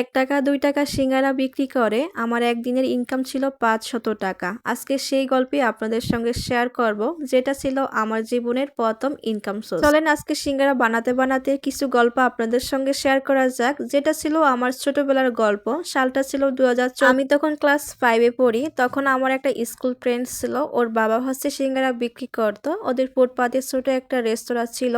এক টাকা, দুই টাকা সিঙ্গারা বিক্রি করে আমার একদিনের ইনকাম ছিল পাঁচ শত টাকা। আজকে সেই গল্পই আপনাদের সঙ্গে শেয়ার করব, যেটা ছিল আমার জীবনের প্রথম ইনকাম সোর্স চলেন আজকে সিঙ্গারা বানাতে বানাতে কিছু গল্প আপনাদের সঙ্গে শেয়ার করা যাক, যেটা ছিল আমার ছোটবেলার গল্প। সালটা ছিল দু আমি তখন ক্লাস ফাইভে পড়ি, তখন আমার একটা স্কুল ফ্রেন্ড ছিল, ওর বাবা হচ্ছে সিঙ্গারা বিক্রি করতো। ওদের ফুটপাতে ছোট একটা রেস্তোরাঁ ছিল,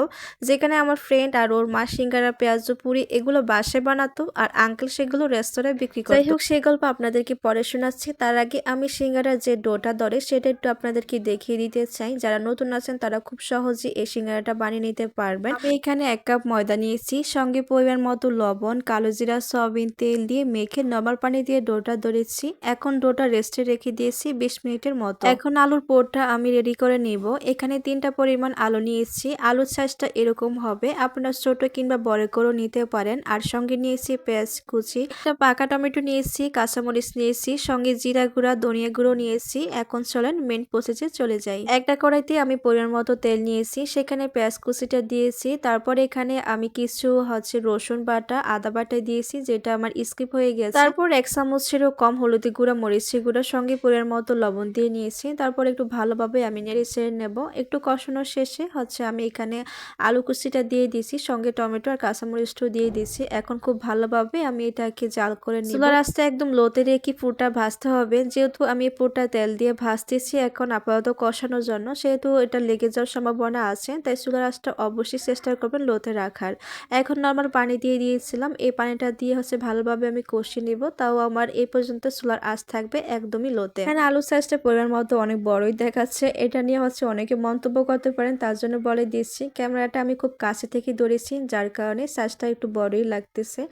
যেখানে আমার ফ্রেন্ড আর ওর মা সিঙ্গারা, পেঁয়াজ, পুরি এগুলো বাসে বানাতো, আর আঙ্কেল সেগুলো রেস্তোরাঁয় বিক্রি করে যাই হোক সেই গল্প আপনাদেরকে পরে শোনাচ্ছি। তার আগে আমি সিঙ্গারার যে ডোটা ধরে সেটা একটু আপনাদেরকে দেখিয়ে দিতে চাই। যারা নতুন আছেন তারা খুব সহজে এই সিঙ্গারাটা বানিয়ে নিতে পারবেন। আমি এখানে এক কাপ ময়দা নিয়েছি। সঙ্গে পরিমাণ মতো লবণ কালো জিরা সয়াবিন তেল দিয়ে মেখে নর্মাল পানি দিয়ে ডোটা ধরেছি। এখন ডোটা রেস্টে রেখে দিয়েছি বিশ মিনিটের মতো। এখন আলুর পোরটা আমি রেডি করে নিব। এখানে তিনটা পরিমাণ আলু নিয়েছি। আলুর সাইজটা এরকম হবে। আপনার ছোট কিংবা বড় করেও নিতে পারেন। আর সঙ্গে নিয়েছি পেঁয়াজ কুচি পাকা টমেটো নিয়েছি কাঁচামরিচ নিয়ে নিয়েছি সঙ্গে জিরা গুঁড়া, ধনিয়া গুঁড়ো নিয়েছি এখন চলেন মেন প্রসেসে চলে যাই। একটা কড়াইতে আমি পরিমাণ মতো তেল নিয়েছি সেখানে পেঁয়াজ কুচিটা দিয়েছি তারপর এখানে আমি কিছু হচ্ছে রসুন বাটা, আদা বাটা দিয়েছি যেটা আমার স্কিপ হয়ে গেছে। তারপর এক চামচেরও কম হলুদি গুঁড়া মরিচি গুঁড়া, সঙ্গে পরিমাণ মতো লবণ দিয়ে নিয়েছি তারপর একটু ভালোভাবে আমি নেড়ে ছেড়ে নেব। একটু কষানোর শেষে হচ্ছে আমি এখানে আলু কুচিটা দিয়ে দিয়েছি, সঙ্গে টমেটো আর কাঁচামরিচটাও দিয়ে দিয়েছি। এখন খুব ভালোভাবে আমি এটাকে জাল করে নিব। চুলার আস্তে একদম লোতে রেখে পুরটা ভাজতে হবে। যেহেতু আমি পুরটা তেল দিয়ে ভাজতেছি এখন আপাতত কষানোর জন্য সেহেতু এটা লেগে যাওয়ার সম্ভাবনা আছে তাই চুলার আঁচটা অবশ্যই চেষ্টা করবেন লোতে রাখার। এখন নর্মাল পানি দিয়ে দিয়েছিলাম এই পানিটা দিয়ে হচ্ছে ভালোভাবে আমি কষিয়ে নিব তাও আমার এই পর্যন্ত চুলার আঁচ থাকবে একদমই লোতে। এখানে আলু সাইজটা পরিমাণ মতো অনেক বড়ই দেখাচ্ছে এটা নিয়ে হচ্ছে অনেকে মন্তব্য করতে পারেন তার জন্য বলে দিচ্ছি ক্যামেরাটা আমি খুব কাছে থেকে ধরেছি যার কারণে সাইজটা একটু বড়ই লাগতেছে।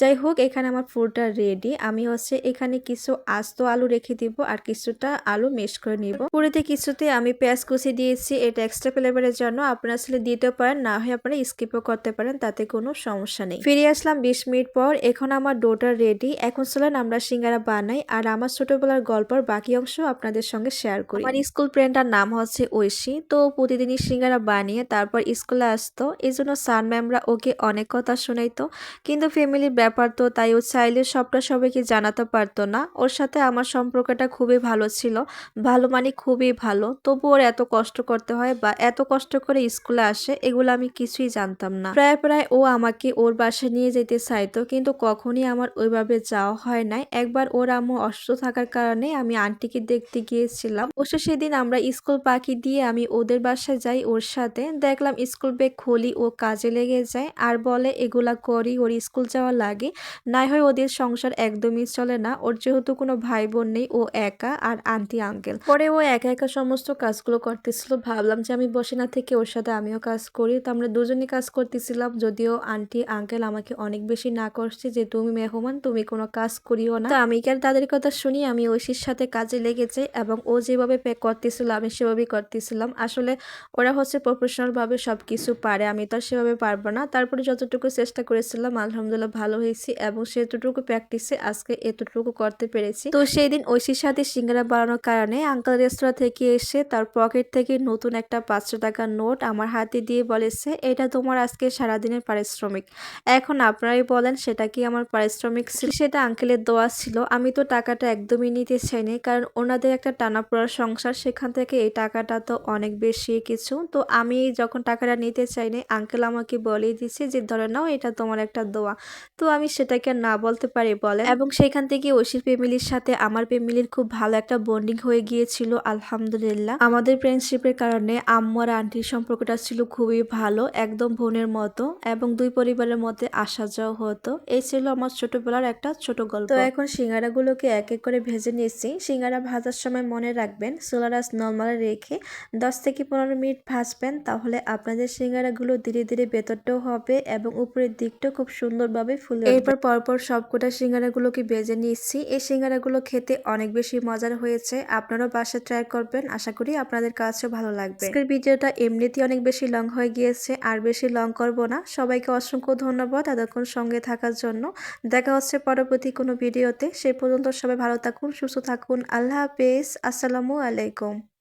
যাই হোক এখানে আমার ফুলটা রেডি আমি হচ্ছে এখানে কিছু আস্ত আলু রেখে দিব আর কিছুটা আলু মেশ করে নিব। পুরিতে কিছুতে আমি পেঁয়াজ কুচি দিয়েছি, এটা এক্সট্রা ফ্লেভারের জন্য। আপনারা আসলে দিতে পারেন, না হয় আপনারা স্কিপও করতে পারেন, তাতে কোনো সমস্যা নেই। ফিরে আসলাম বিশ মিনিট পর, এখন আমার ডোটা রেডি এখন চলেন আমরা সিঙ্গারা বানাই আর আমার ছোটবেলার গল্পর বাকি অংশ আপনাদের সঙ্গে শেয়ার করি। আমার স্কুল ফ্রেন্ডটার নাম হচ্ছে ঐশী। তো প্রতিদিনই সিঙ্গারা বানিয়ে তারপর স্কুলে আসতো। এই জন্য স্যার ম্যামরা ওকে অনেক কথা শোনাইতো। কিন্তু ফ্যামিলির ব্যাপার তো তাই ও চাইলে সবটা সবাইকে জানাতে পারতো না। ওর সাথে আমার সম্পর্কটা খুবই ভালো ছিল। ভালো মানে খুবই ভালো। তবু ওর এত কষ্ট করতে হয় বা এত কষ্ট করে স্কুলে আসে, এগুলো আমি কিছুই জানতাম না। প্রায় প্রায় ও আমাকে ওর বাসায় নিয়ে যেতে চাইতো, কিন্তু কখনই আমার ওইভাবে যাওয়া হয় নাই। একবার ওর আম্মু অসুস্থ থাকার কারণে আমি আন্টিকে দেখতে গিয়েছিলাম। অবশ্য সেদিন আমরা স্কুল পাখি দিয়ে আমি ওদের বাসায় যাই ওর সাথে। দেখলাম স্কুল ব্যাগ খুলি ও কাজে লেগে যায়। আর বলে, এগুলা করি, ওর স্কুল যাওয়া লাগে। নাই হয় ওদের সংসার একদমই চলে না। ওর যেহেতু কোনো ভাই বোন নেই, ও একা আর আন্টি আঙ্কেল। পরে ও একা একা সমস্ত কাজগুলো করতেছিল। ভাবলাম যে আমি বসে না থেকে ওর সাথে আমিও কাজ করি। তো আমরা দুজনই কাজ করতেছিলাম। যদিও আন্টি, আঙ্কেল আমাকে অনেক বেশি না করছে যে তুমি মেহমান, তুমি কোনো কাজ করিও না। তো আমি কেন তাদের কথা শুনি? আমি ঐশীর সাথে কাজে লেগে যাই এবং ও যেভাবে পে করতেছিল, আমি সেভাবেই করতেছিলাম। আসলে ওরা হচ্ছে প্রফেশনালভাবে সব কিছু পারে। আমি তো সেভাবে পারব না। তারপরে যতটুকু চেষ্টা করেছিলাম, আলহামদুলিল্লাহ ভালো হয়েছি এবং সেতটুকু প্র্যাকটিসে আজকে এতটুকু করতে পেরেছি। তো সেই দিন ঐশীর সাথে সিঙ্গারা বানানোর কারণে আঙ্কাল রেস্তোরাঁ থেকে এসে তার পকেট থেকে নতুন একটা পাঁচশো টাকার নোট আমার হাতে দিয়ে বলেছে, এটা তোমার আজকে সারাদিনের পারিশ্রমিক। এখন আপনারাই বলেন সেটা কি আমার পারিশ্রমিক ছিল? সেটা আঙ্কেলের দোয়া ছিল। আমি তো টাকাটা একদমই নিতে চাইনি, কারণ ওনাদের একটা টানা পড়ার সংসার, সেখান থেকে এই টাকাটা তো অনেক বেশি কিছু। তো আমি যখন টাকাটা নিতে চাইনি আঙ্কেল আমাকে বলেই দিচ্ছে যে, ধরে নাও এটা তোমার একটা দোয়া। তো আমি সেটাকে না বলতে পারি বলে এবং সেখান থেকে ঐশীর ফ্যামিলির সাথে আমার ফ্যামিলির খুব ভালো একটা বন্ডিং হয়ে গিয়েছিল আলহামদুলিল্লাহ। আমাদের ফ্রেন্ডশিপের কারণে আম্মু আর আন্টির সম্পর্কটা ছিল খুবই ভালো একদম বোনের মতো এবং দুই পরিবারের মধ্যে আসা যাওয়া হতো। এই ছিল আমার ছোটবেলার একটা ছোট গল্প। তো এখন সিঙ্গারাগুলোকে এক এক করে ভেজে নিয়েছি সিঙ্গারা ভাজার সময় মনে রাখবেন সোলারাস নর্মালে রেখে দশ থেকে পনেরো মিনিট ভাজবেন তাহলে আপনাদের সিঙ্গারাগুলো ধীরে ধীরে ভেতরটাও হবে এবং উপরের দিকটাও খুব সুন্দরভাবে ফুলে এরপর পরপর সবকটা সিঙ্গারাগুলোকে ভেজে নিচ্ছি। এই সিঙ্গারাগুলো খেতে অনেক বেশি মজার হয়েছে। আপনারাও বাসা ট্রাই করবেন। আশা করি আপনাদের কাছেও ভালো লাগবে। আজকের ভিডিওটা এমনিতেই অনেক বেশি লং হয়ে গিয়েছে। আর বেশি লং করব না। সবাইকে অসংখ্য ধন্যবাদ এতক্ষণ সঙ্গে থাকার জন্য। দেখা হচ্ছে পরবর্তী কোনো ভিডিওতে। সেই পর্যন্ত সবাই ভালো থাকুন, সুস্থ থাকুন। আল্লাহ হাফেজ। আসসালামু আলাইকুম।